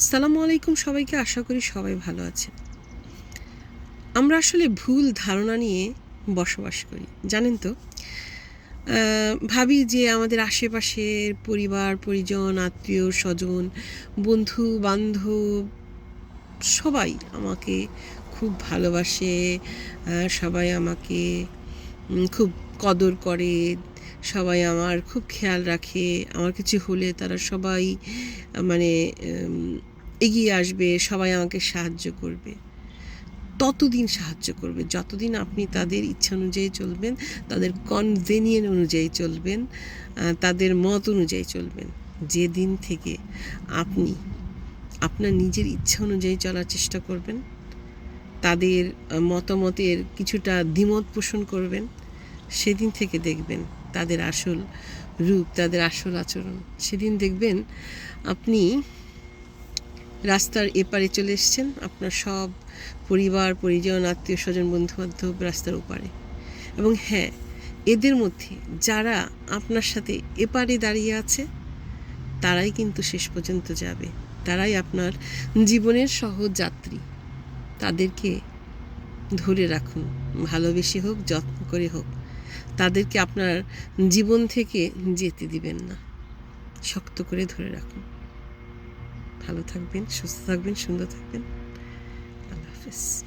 আসসালামু আলাইকুম সবাইকে, আশা করি সবাই ভালো আছেন। আমরা আসলে ভুল ধারণা নিয়ে বসবাস করি, জানেন তো? ভাবি যে আমাদের আশেপাশের পরিবার, পরিজন, আত্মীয়, স্বজন, বন্ধু, বান্ধব সবাই আমাকে খুব ভালোবাসে সবাই আমাকে খুব কদর করে, সবাই আমার খুব খেয়াল রাখে, আমার কিছু হলে তারা সবাই মানে এগিয়ে আসবে, সবাই আমাকে সাহায্য করবে। ততদিন সাহায্য করবে, যতদিন আপনি তাদের ইচ্ছা অনুযায়ী চলবেন, তাদের কনভেনিয়েন্ট অনুযায়ী চলবেন তাদের মত অনুযায়ী চলবেন, যেদিন থেকে আপনি আপনার নিজের ইচ্ছা অনুযায়ী চলার চেষ্টা করবেন, তাদের মতামতের কিছুটা দ্বিমত পোষণ করবেন সেদিন থেকে দেখবেন তাদের আসল রূপ, তাদের আসল আচরণ। সেদিন দেখবেন আপনি রাস্তার এপারে চলে এসছেন আপনার সব পরিবার, পরিজন আত্মীয় স্বজন বন্ধু বান্ধব রাস্তার ওপারে। এবং হ্যাঁ এদের মধ্যে যারা আপনার সাথে এপারে দাঁড়িয়ে আছে, তারাই কিন্তু শেষ পর্যন্ত যাবে। তারাই আপনার জীবনের সহজ যাত্রী। তাদেরকে ধরে রাখুন, ভালোবেসে হোক, যত্ন করে হোক। তাদেরকে আপনার জীবন থেকে যেতে দিবেন না। শক্ত করে ধরে রাখুন। ভালো থাকবেন, সুস্থ থাকবেন, সুন্দর থাকবেন। আল্লাহ হাফেজ।